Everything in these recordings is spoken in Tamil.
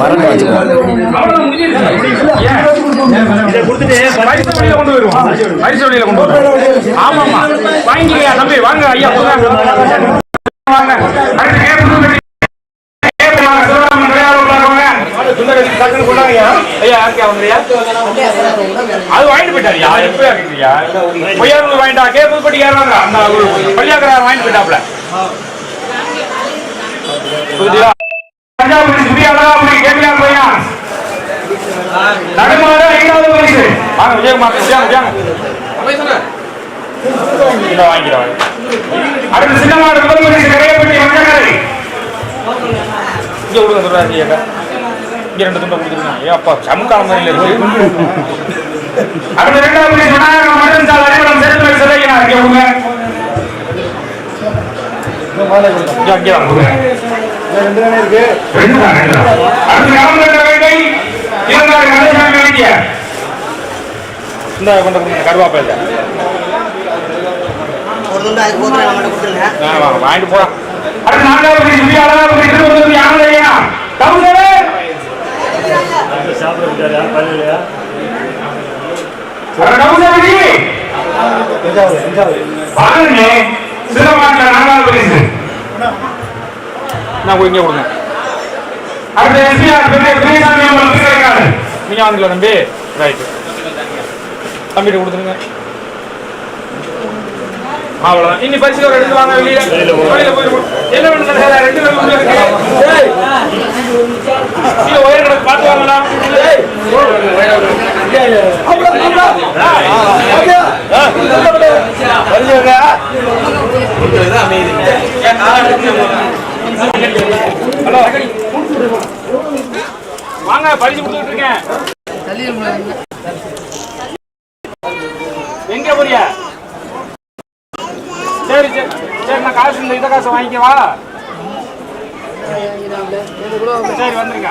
வரணும் வழியில கொண்டு வருவோம். வழியில கொண்டு தம்பி, வாங்க ஐயா, வாங்க. ஐயா. அது வாங்கிட்டு போயிட்டாருயா எப்பயா கேக்குறியா பொய்யாரு வாங்கிட்டா கே புதுப்பட்டி யார் அந்த ஒரு வாங்கிட்டு போயிட்டாப்ல புரியுதா தஞ்சாவூர் சுபியா அழகாபுரி கேட்கிறார் பையா நடுமாட ஐந்தாவது பரிசு. வாங்க விஜயகுமார் விஜயம் இதை வாங்கிக்கிறேன் அடுத்து சின்னமாடு முதல் பரிசு கரையப்பட்டி மஞ்சள் இங்க கொடுங்க சொல்றாரு ஐயா இங்க ரெண்டு துண்டை கொடுத்துருங்க. ஏ அப்பா சமுக்காலம் மாதிரி இருக்கு. அடுத்த இரண்டாவது பரிசு விநாயகர் மட்டன் சால் அறிமுகம் சேர்த்து சிலையினார். இங்க கொடுங்க இங்க அங்கே வாங்க. கொடுங்க ரெண்டு தான், ரெண்டு தான். அடுத்து வேண்டை, வேண்டிய. கருவாப்பை இல்ல. ஒரு துண்டு அதுக்கு போதும் நம்மகிட்ட கொடுத்துருங்க ஆ, வாங்க, வாங்கிட்டு போலாம். அடுத்து பரிசு, சுபி அழகாபுரி திருவள்ளூர் யானையா. கவுண்டரே. அட கவுண்டரே. வாங்கண்ணே. சின்னமாட்டுல நான்காவது பரிசு. நான் இங்கே கொடுங்க. அடுத்து எஸ்பிஆர் பெரிய துரைசாமி அம்மன் திருக்கைக்காடு நீங்க வாங்கல தம்பி? ரைட் தம்பிட்டு கொடுத்துருங்க. அவ்வளவுதான். இன்னி பரிசு ஒரு எடுத்து வாங்க வெளியில. வெளியில போயிட்டு என்ன ரெண்டு. கீழே ஒயர் கிடக்கு பார்த்து வாங்கடா ஹலோ. வாங்க பரிசு கொடுத்துட்டு இருக்கேன். எங்க போறியா? சரி சரி சரி நான் காசு இந்த காசு வாங்கிக்கவா சரி வந்துருங்க.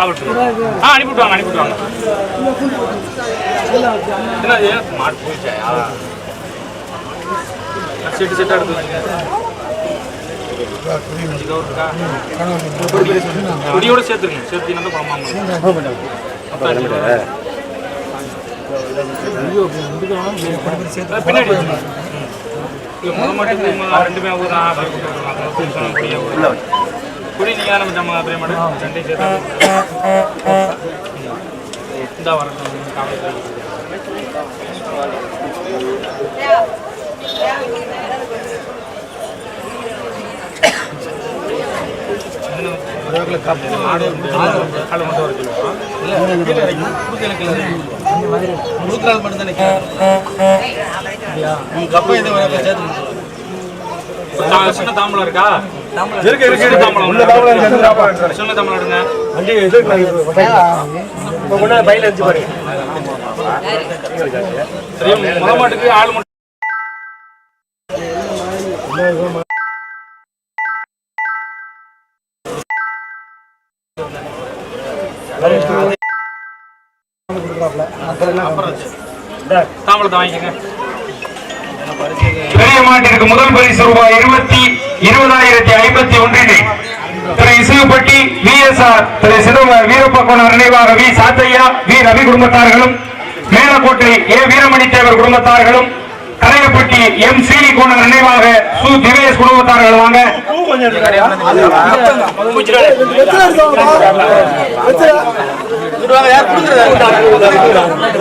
அவர்கிட்ட. ஆ அனுப்பிவிட்டு வாங்க. அனுப்பிவிட்டு வாங்க என்னது? மாட்டு போயிடுச்சா? செட்டு செட்டா எடுத்து? கொடியோட சேர்த்துருங்க. பின்னாடி ரெண்டுமே ஊதா, அப்படியே போட்டு விட்டுருலாம். புதுசா கொடியா ஊதா. கொடி நீங்க சேர்த்து வரட்டும் காவல் சின்ன தாம்பலம் இருக்கா? இருக்கு இருக்கு. சின்ன தாம்பலம். உள்ள தாம்பலம் சின்ன தாம்பலம் எடுங்க. சரி முத மாட்டுக்கு ஆள் மட்டும் தாம்பலத்தை வாங்கிக்கங்க. பெரிய மாட்டிற்கு முதல் பரிசு ரூபாய் இருபத்தி இருபதாயிரத்தி ஐம்பத்தி ஒன்றினை Thiru Isukuppatti V S R Thiru Chidamba Veerappakonar நினைவாக வி. சாத்தையா வி. ரவி குடும்பத்தார்களும் மேலக்கோட்டை ஏ. வீரமணி தேவர் குடும்பத்தார்களும் கரையப்பட்டி எம். சீனி கோணர் நினைவாக சு. திவேஷ் குடும்பத்தார்கள் வாங்க.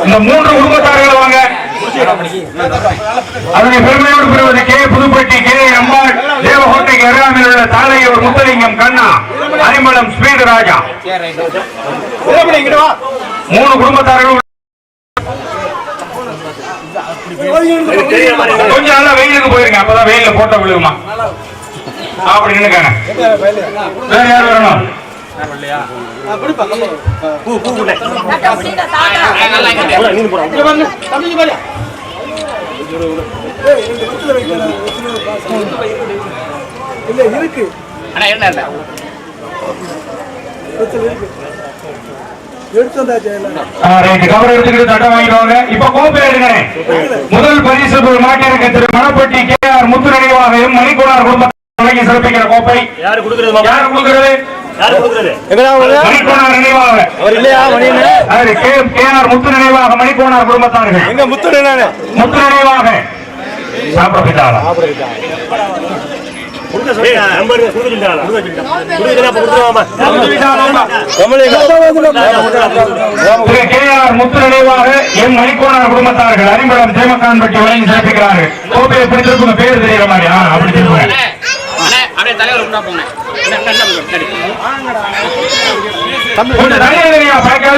இந்த மூன்று அதனை பெருமையோடு பெறுவது கே. புதுப்பட்டி கே. அம்பாள் தேவகோட்டைக்கு அருகாமையில் உள்ள தாளையூர் முத்தலிங்கம் கண்ணா அரிமளம் ஸ்பீடு ராஜா. மூணு குடும்பத்தார்கள் கொஞ்சம் நல்லா வெயிலுக்கு போயிருங்க. அப்பதான் வெயில்ல போட்டோ விழுகுமா? அப்படி நின்னுக்காங்க. வேற யார் வரணும்? ரைட் கவர் எடுத்துக்கிட்டு தட்டம் வாங்கிடுவாங்க இப்ப கோப்பை எடுக்கிறேன் முதல் பரிசு மாட்டிற்கு திரு மணப்பட்டி கே ஆர் முத்து நினைவாக எம் மணிக்குனார் குடும்பத்தை சிறப்பிக்கிற கோப்பை. யாரு கொடுக்கறது? நினைவாக. அவர் இல்லையா மணியண்ணே அது கே கே ஆர் முத்து நினைவாக குடும்பத்தார்கள். எங்க முத்து நினைவாக. சாப்பிட்டாரா முத்து நினைவாக எம் மணிக்கோனார் குடும்பத்தார்கள் அரிம்பலம் தேமக்கான்பட்டி வழங்கி சிறப்பிக்கிறார்கள். கோப்பையை பிடித்திருக்கும் பேர் தெரியுற மாதிரி. அப்படி திருப்புங்க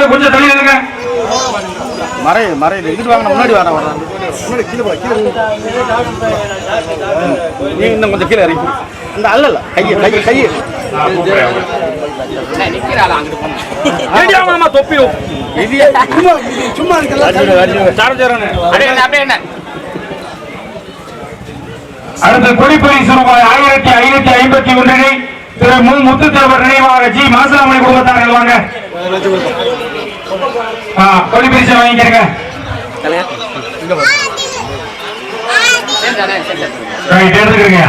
கொஞ்சம் தள்ளி எழுதுங்க மறை மறையில் இங்கிட்டு வாங்க முன்னாடி வரேன் வரேன் முன்னாடி கீழே போ கீழே போ. நீ இன்னும் கொஞ்சம் கீழே இறங்கி. இந்த அல்ல கையை கையை கையை. தொப்பி சும்மா அடுத்த கொடிப்பரிசு ரூபாய் ஆயிரத்தி ஐநூத்தி ஐம்பத்தி ஒன்றினை திரு மு முத்துத்தேவர் நினைவாக ஜி. மாசாமணி குடும்பத்தார்கள் வாங்க கொடி பிரிச்சு வாங்கிக்கிறங்க. எடுத்துக்கிறீங்க.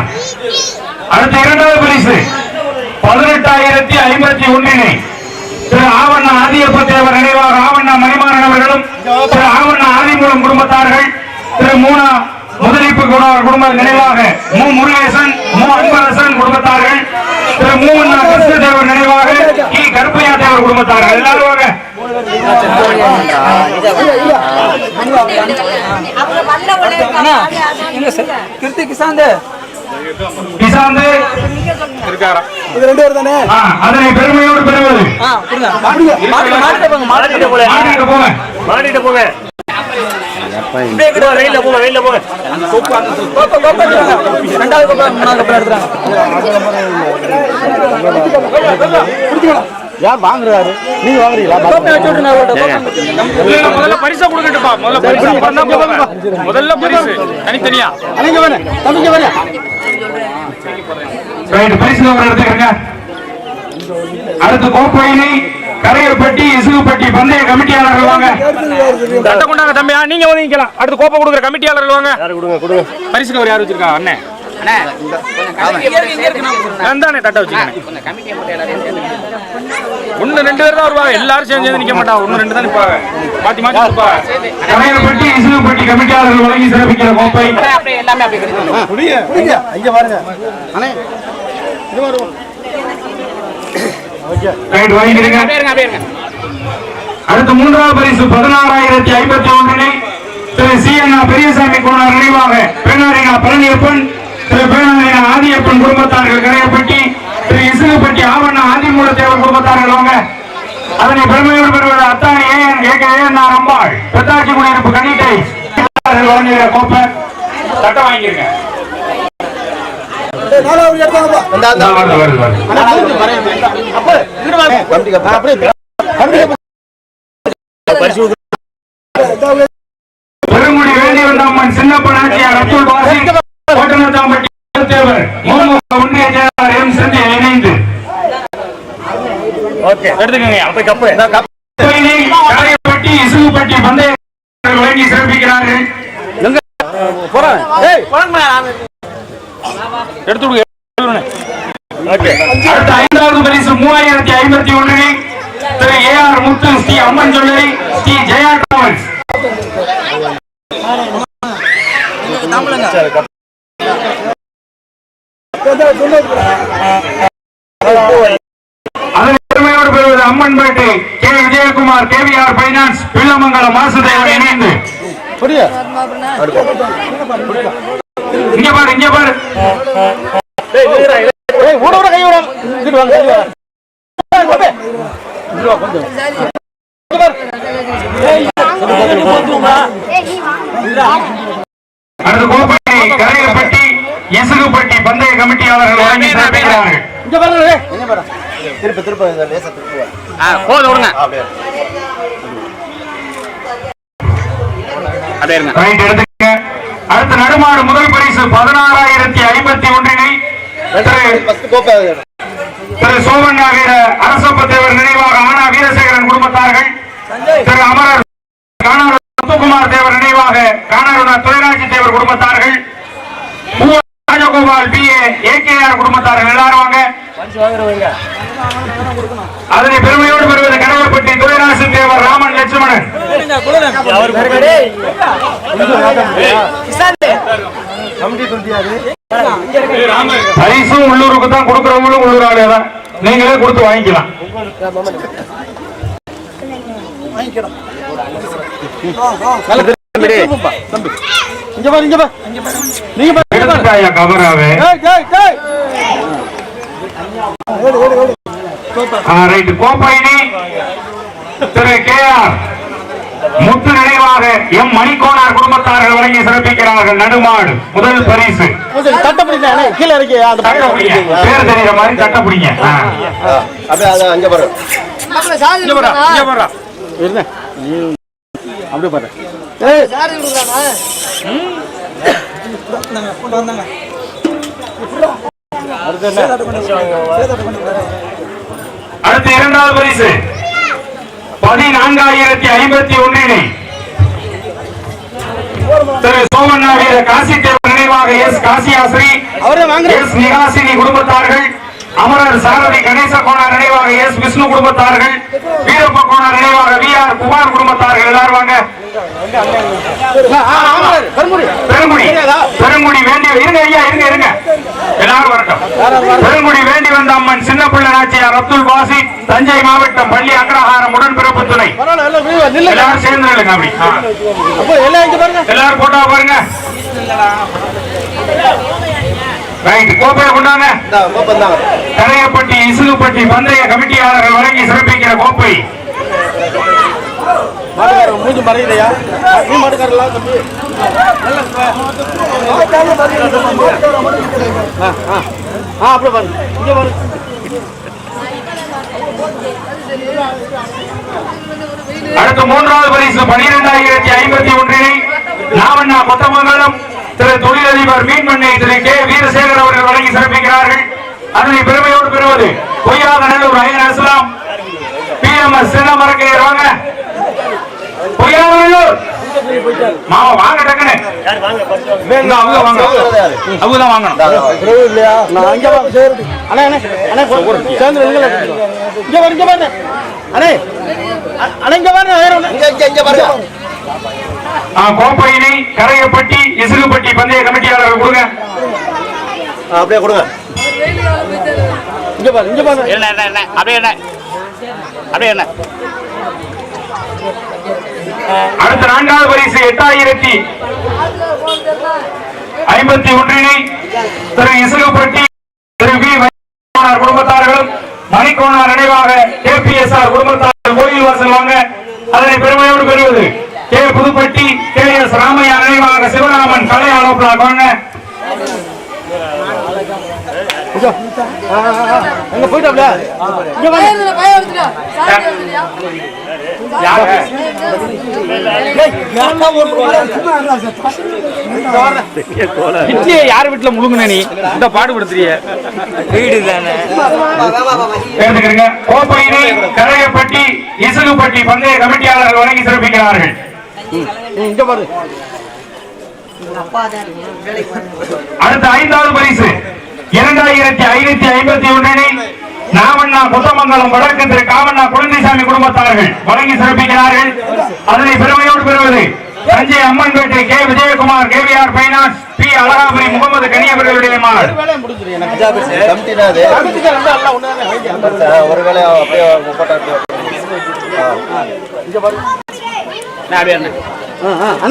அடுத்த இரண்டாவது பரிசு. பதினெட்டாயிரத்தி ஐம்பத்தி ஒன்றினை திரு ஆவண்ணா ஆதியப்ப தேவர் நினைவாக ஆவண்ணா மணிமாறன் அவர்களும் திரு ஆவண்ணா ஆதிமூலம் குடும்பத்தார்கள் திரு மூணா முதலிப்பு குட- குடும்ப நினைவாக மு. முருகேசன் மு. அன்பரசன் குடும்பத்தார்கள் திரு. மூவண்ணா கிருஷ்ணதேவர் நினைவாக கி. கருப்பையா தேவர் குடும்பத்தார்கள். எல்லாரும் வாங்க. கிருத்தி கிசாந்து. கிசாந்து இது ரெண்டு பேர் தானே? அதனை பெருமையோடு பெறுவது. ஆ கொடுங்க. மாட்டு மாட்டு போங்க மாட்டிட்டு போங்க. மாட்டிட்டு போங்க. அப்படியே கிட்ட வெயில போங்க வெயில போங்க ரெண்டாவது கோப்பை மூணாவது கோப்பை எடுத்துறாங்க யார் வாங்குறாரு? நீங்க வாங்குறீங்களா? முதல்ல பரிசை கொடுக்கட்டுப்பா. முதல்ல பரிசு. முதல்ல பரிசு. தனித்தனியா. அணைங்க வேணே தம்பிங்க வேணே ரைட் பரிசு ஒரு எடுத்துக்கங்க. அடுத்து கோப்பையினை கரையப்பட்டி இசுகுப்பட்டி பந்தய கமிட்டியாளர்கள் வாங்க. தட்டை கொண்டாங்க தம்பியா நீங்க வந்து நிக்கலாம். அடுத்து கோப்பை கொடுக்குற கமிட்டியாளர்கள் வாங்க. யாரு கொடுங்க கொடுங்க. பரிசுக்கு ஒரு யார் வச்சிருக்கா? அண்ணே. தானே தட்டை வச்சுக்கேன் ஒண்ணு ரெண்டு பேர் தான் வருவாங்க. எல்லாரும் சேர்ந்து நிக்க மாட்டாங்க. ஒண்ணு ரெண்டு தான் நிப்பாங்க. மாத்தி மாத்தி நிப்பாங்க. கரையப்பட்டி இசுகுப்பட்டி கமிட்டியாளர்கள் வழங்கி சிறப்பிக்கிற கோப்பை. அண்ணே, அப்படியே எல்லாமே அப்படியே கிடைக்கும் புடிங்க புடிங்க இங்க பாருங்க. அண்ணே இது வரும் ரைட் வாங்கிடுங்க அப்படியே இருங்க அப்படியே இருங்க அடுத்த மூன்றாவது பரிசு பதினாறாயிரத்தி ஐம்பத்தி ஒன்றினை திரு சி. என். பெரியசாமி கோனார் நினைவாக பேனாரினா பழனியப்பன் திரு பேனாரினா ஆதியப்பன் குடும்பத்தார்கள் கரையப்பட்டி திரு இசுகுப்பட்டி ஆவண்ண ஆதிமூலத்தேவர் குடும்பத்தார்கள் வாங்க. அதனை பெருமையோடு பெறுவது அத்தானி ஏஎன் ஏக ஏஎன் அம்பாள். பெத்தாச்சி குடியிருப்பு கணிட்டை வழங்குகிற கோப்பை. சட்டம் வாங்கிருங்க. நாலாவது எடுத்தாங்கப்பா பெருங்குடி வேண்டியவந்தம்மன் சின்னப்ப நாச்சியார் அப்துல் பாசி தேவர் மூமுக ஒன்றிய செயலாளர் எம். செந்தில் இணைந்து. ஓகே. எடுத்துக்கங்க. அப்ப கப்பு. கோயிலை காயப்பட்டி இசுகுப்பட்டி பந்தய வழங்கி சிறப்பிக்கிறார்கள். போறேன். ஏய் எடுத்து கொடுங்க ஓகே. அடுத்த ஐந்தாவது பரிசு மூவாயிரத்தி ஐம்பத்தி ஒன்றினை திரு ஏ ஆர் முத்து ஸ்ரீ அம்மன் சொல்லி ஸ்ரீ ஜெயா டிராவல்ஸ். அதனை பெருமையோடு பெறுவது Ammanpettai K Vijayakumar KVR finance Pillamangalam Vasudevan இணைந்து. புரியா இங்க பாரு இங்க பாரு. கை இங்கிட்டு வாங்க இங்கிட்டு வா கொஞ்சம். அடுத்து கரையப்பட்டி இசுகுப்பட்டி பந்தய கமிட்டியாளர்கள் வழங்கி சிறப்பிக்கிறார்கள் இங்க பாருங்க திருப்பி திருப்பி லேசா போதும் விடுங்க. அப்படியே. அப்படியே இருங்க. ரைட் எடுத்துக்க அடுத்து நடுமாடு முதல் பரிசு பதினாறாயிரத்தி ஐம்பத்தி ஒன்றினை திரு சோமன் ஆகிற அரசப்பத்தேவர் நினைவாக ஆனா வீரசேகரன் குடும்பத்தார்கள் திரு அமரர் முத்துக்குமார் தேவர் நினைவாக காணாருண துரைராஜி தேவர் குடும்பத்தார்கள் ராஜகோபால் பி ஏ ஏகேஆர் குடும்பத்தார்கள் எல்லாரும் வாங்க. அதனை பெருமையோடு பெறுவது கனகப்பட்டி துரைராசு தேவர் ராமன் லட்சுமணன். பரிசும் உள்ளூருக்கு தான் கொடுக்கறவங்களும் உள்ளூர் ஆளே தான். நீங்களே கொடுத்து வாங்கிக்கலாம். கோப்பைனி திரு கே ஆர். முத்து நினைவாக எம் மணிக்கோனார் குடும்பத்தார்கள் வழங்கி சிறப்பிக்கிறார்கள் நடுமாடு முதல் பரிசு. பேர் தெரியுற மாதிரி தட்ட பிடிங்க. அப்படியே பாரு. அடுத்து இரண்டாவது பரிசு. பதினான்காயிரத்தி ஐம்பத்தி ஒன்றினை திரு சோமண்ணா வீர காசி நினைவாக எஸ் வாங்குறேன். எஸ் நிகாசினி குடும்பத்தார்கள் அமரர் சாரதி கணேச கோணார் நினைவாக எஸ் விஷ்ணு குடும்பத்தார்கள் வீரப்ப கோணார் நினைவாக வி ஆர் குமார் குடும்பத்தார்கள். எல்லாரும் வாங்க. பெருங்குடி பெருங்குடி வேண்டி இருங்க ஐயா இருங்க இருங்க. எல்லாரும் வரட்டும். பெருங்குடி வேண்டி வந்த அம்மன் சின்ன பிள்ளை நாச்சியார் அப்துல் பாசி தஞ்சை மாவட்டம் பள்ளி அக்ரஹாரம் உடன்பிறப்பு துணை எல்லாரும் சேர்ந்து அப்படி. ஆ. அப்போ எல்லாம் இங்க பாருங்க. எல்லாரும் போட்டோ பாருங்க. ரைட் கோப்பையை கொண்டாங்க. கரையப்பட்டி இசுகுப்பட்டி பந்தய கமிட்டியாளர்கள் வழங்கி சிறப்பிக்கிற கோப்பை. மூஞ்சி மறையுதையா? நீ மாட்டுக்காரலாம் தம்பி? ஆ, ஆ. ஆ அப்படியே பாருங்க. இங்க பாருங்க. அடுத்து மூன்றாவது பரிசு பனிரெண்டாயிரத்தி ஐம்பத்தி ஒன்றினை நாமண்ணா கொத்தமங்கலம் திரு தொழிலதிபர் மீன்மண்ணை திரு கே. வீரசேகர் அவர்கள் வழங்கி சிறப்பிக்கிறார்கள். அதனை பெருமையோடு பெறுவது பொய்யா கடலூர் ஐயன் அஸ்லாம். பி எம் எஸ் சின்னமரக்கையர் வாங்க. பொய்யாத நல்லூர். மாமா வாங்க டக்குன்னு. இங்க அவங்க வாங்க. அவங்க தான் வாங்கணும். இல்லையா நான் இங்க வாங்க சேர்ந்து அண்ணே அண்ணே சேர்ந்து வெளியில இங்க பாரு இங்க பாரு. அண்ணே கோப்பையினை கரையப்பட்டி இசுகுப்பட்டி பந்தய கமிட்டியாளர்கள் கொடுங்க. அப்படியே கொடுங்க. இங்க பாரு இங்க பாரு. என்ன என்ன என்ன? அப்படியே என்ன? அப்படியே என்ன? அடுத்த நான்காவது பரிசு எட்டாயிரத்தி ஐம்பத்தி ஒன்றினை திரு இசுகுப்பட்டி திரு வி. வைகோனார் குடும்பத்தார்களும் மணிக்கோனார் நினைவாக கே. பி. வாங்க அதனை பெருமையோடு பெறுவது. K. Pudupatti K. S. Ramaiya நினைவாக சிவராமன் கலை ஆலோசனை வாங்க. போயிட்டாப்ல? யார்? வீட்டுல முழுங்குன நீ? இந்த பாடுபடுத்துறிய. வீடு தானே கோப்பையினை கரையப்பட்டி இசுகுப்பட்டி பந்தய கமிட்டியாளர்கள் வழங்கி சிறப்பிக்கிறார்கள். இங்க பாரு. அடுத்த ஐந்தாவது பரிசு. இரண்டாயிரத்தி ஐநூத்தி ஐம்பத்தி ஒன்றினை நாவண்ணா குத்தமங்கலம் வடக்கு திரு காவண்ணா குழந்தைசாமி குடும்பத்தார்கள் வழங்கி சிறப்பிக்கிறார்கள். அதனை பெருமையோடு பெறுவது Thanjai Ammanpettai K. Vijayakumar KVR finance P. Azhagapuri Mohammed Gani அவர்களுடைய மாடு. வேலையை முடிஞ்சிரு எனக்கு கமிட்டினா அது கமிட்டிக்கார இருந்தா எல்லாம் ஒண்ணுதானே வைங்க ஆ, ஒரு வேலையை அப்படியே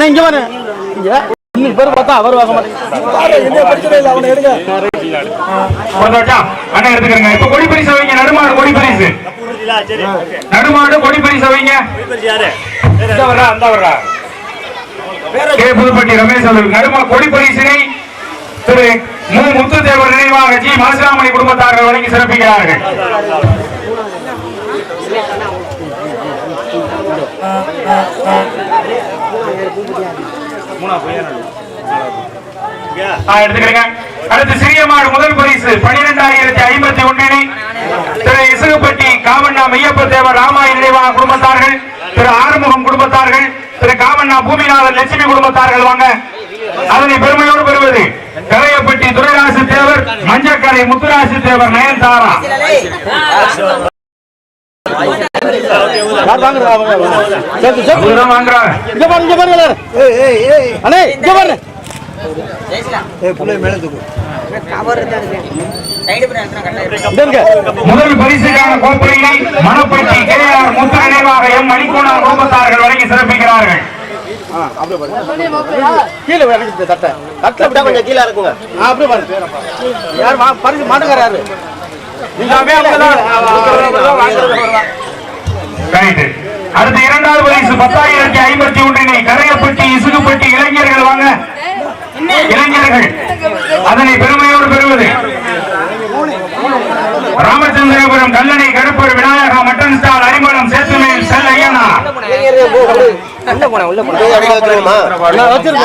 இங்க இங்க. இன்னைக்கு பேர் பார்த்தா அவர் வாங்க மாட்டேங்க. என்ன பிரச்சனை இல்லை அவனை எடுங்க. ஒரு நிமிஷம். அண்ணா எடுத்துக்கிறேங்க. இப்ப கொடி பரிசு வைங்க நடுமாடு கொடி பரிசு. நடுமாடு கொடி பரிசு வைங்க. கே புதுப்பட்டி ரமேஷ் அவர்கள் நடுமா கொடி பரிசினை திரு மு. முத்துதேவர் நினைவாக ஜி. மாசிராமணி குடும்பத்தார்கள் வழங்கி சிறப்பிக்கிறார்கள். ஆ, எடுத்துக்கிறேங்க. அடுத்து சிறிய மாடு முதல் பரிசு பனிரெண்டாயிரத்தி ஐம்பத்தி ஒன்றினை திரு இசுகப்பட்டி காவண்ணா மெய்யப்ப தேவ ராமாய நினைவான குடும்பத்தார்கள் திரு ஆறுமுகம் குடும்பத்தார்கள் திரு காவண்ணா பூமிநாதன் லட்சுமி குடும்பத்தார்கள் வாங்க. அதனை பெருமையோடு பெறுவது கரையப்பட்டி துரைராசு தேவர் மஞ்சக்கரை முத்துராசு தேவர் நயன்தாரா. யார் வாங்குறா அவங்க சேர்த்து சேர்த்து இவர்தான் வாங்குறாங்க இங்க பாருங்க இங்க பாருங்க எல்லாரும். அண்ணே இங்க பாருங்க இங்க இருங்க முதல் பரிசுக்கான கோப்பையை மணப்பட்டி கேஆர் முத்து நினைவாக எம் மணிக்கூடார் குடும்பத்தார்கள் வழங்கி சிறப்பிக்கிறார்கள். கீழே இறங்கிட்டு தட்டை. தட்டை விட்டா கொஞ்சம் கீழே இருக்குங்க அப்படியே பாருங்க. யார் பரிசு மாட்டுக்கார யாரு? நீங்க அப்படியே அவங்கதான். ரைட்டு. அடுத்து இரண்டாவது பரிசு பத்தாயிரத்தி ஐம்பத்தி ஒன்றினை கரையப்பட்டி இசுகுப்பட்டி இளைஞர்கள் வாங்க இளைஞர்கள் அதனை பெருமையோடு பெறுவது ராமச்சந்திரபுரம் கல்லணை கடுப்பூர் விநாயகா மட்டன் ஸ்டால் அரிமளம் சேத்துமேல் வச்சுருங்க.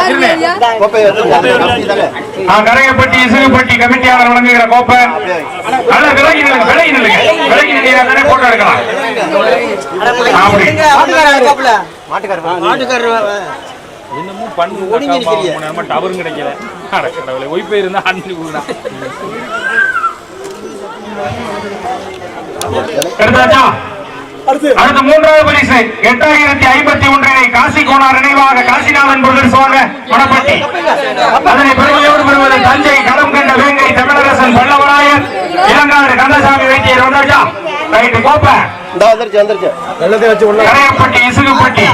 அப்படி தானே ஆ, கரையப்பட்டி இசுகுப்பட்டி கமிட்டியாளர் வழங்குகிற கோப்பை. விலகி நில்லுங்க விலகி நில்லுங்க. விலகி தானே போட்டோ எடுக்கலாம். என்னமோ பண்ணு நம்ம டவரும் கிடைக்கல. அட கடவுளே ஒய்ஃபை இருந்தா அனுப்பி கொடுக்குறான் எடுத்தாச்சா? அடுத்த. மூன்றாவது பரிசு எட்டாயிரத்தி ஐம்பத்தி ஒன்றினை காசி கோனார் நினைவாக காசிநாதன் பிரதர்ஸ் வாங்க மணப்பட்டி. அதனை பெருமையோடு பெறுவது தஞ்சை களம் கண்ட வேங்கை தமிழரசன் பல்லவராயன் இளங்காடு கந்தசாமி வைத்தியர் வந்தாச்சா? ரைட்டு கோப்ப. கரையப்பட்டி இசுகுப்பட்டி.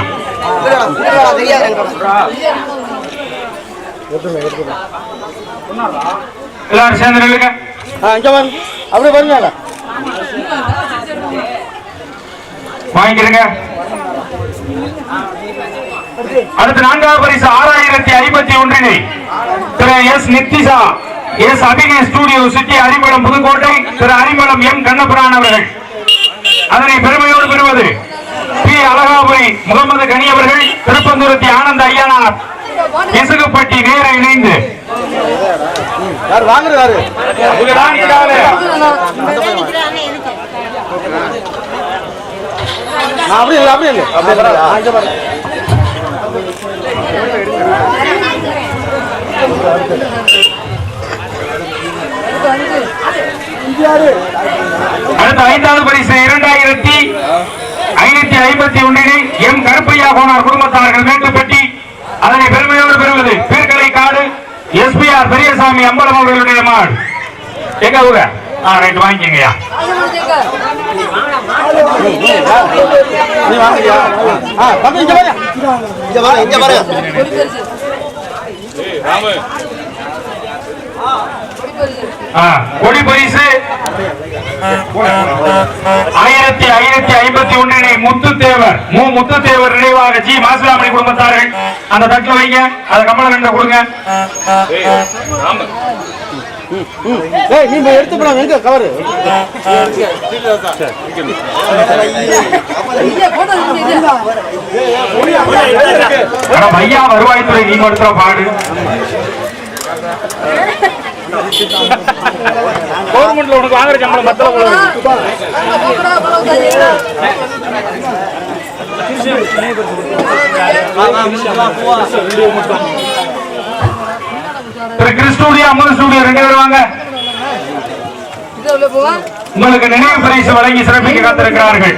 எல்லாரும் சேர்ந்து நில்லுங்க. ஆ, இங்க பாருங்க அப்படியே பாருங்க வாங்கிக்கிறங்க அடுத்து நான்காவது பரிசு ஆறாயிரத்தி ஐம்பத்தி ஒன்றினை Thiru S Nithisha S Abhinaya studio city Arimalam Pudukkottai Thiru Arimalam M Kannapuran அவர்கள் அதனை பெருமையோடு பெறுவது பி அழகாபுரி முகமது கனி அவர்கள் திருப்பந்துருத்தி ஆனந்த ஐயனார் இசுகுப்பட்டி நேர இணைந்து யார் வாங்குறாரு அப்படியே இல்லை அப்படியே இல்லை அப்படியே பாருங்க. அடுத்த ஐந்தாவது பரிசு இரண்டாயிரத்தி ஐநூத்தி ஐம்பத்தி ஒன்றில் எம் கருப்பையா போனார் குடும்பத்தார்கள் மேட்டுப்பட்டி அதனை பெருமையோடு பெறுவது பேர்கலை காடு எஸ்பிஆர் பெரியசாமி அம்பலம் அவர்களுடைய மாடு. எங்க ஊர? ஆ ரைட் வாங்கிக்கங்கய்யா. நீ ஆ தம்பி இங்க இங்க இங்க ஆ, கொடி பரிசு. ஆயிரத்தி ஐநூத்தி ஐம்பத்தி ஒன்றினை முத்துத்தேவர் மு. முத்து தேவர் நினைவாக ஜி. மாசிலாமணி குடும்பத்தார்கள். அந்த தட்டில் வைங்க. அதை கமலகண்ட கொடுங்க. ஏய் நீ போய் எடுத்து போடாம எங்க கவரு ஐயா வருவாய்த்துறை நீ மட்டும் பாடு. கவர்மெண்ட்ல உனக்கு வாங்குற சம்பளம் மத்தல போல ஸ்டூடியோ அம்மன் ஸ்டூடியோ ரெண்டு பேரும் வாங்க. உங்களுக்கு நினைவு பரிசு வழங்கி சிறப்பிக்க காத்திருக்கிறார்கள்.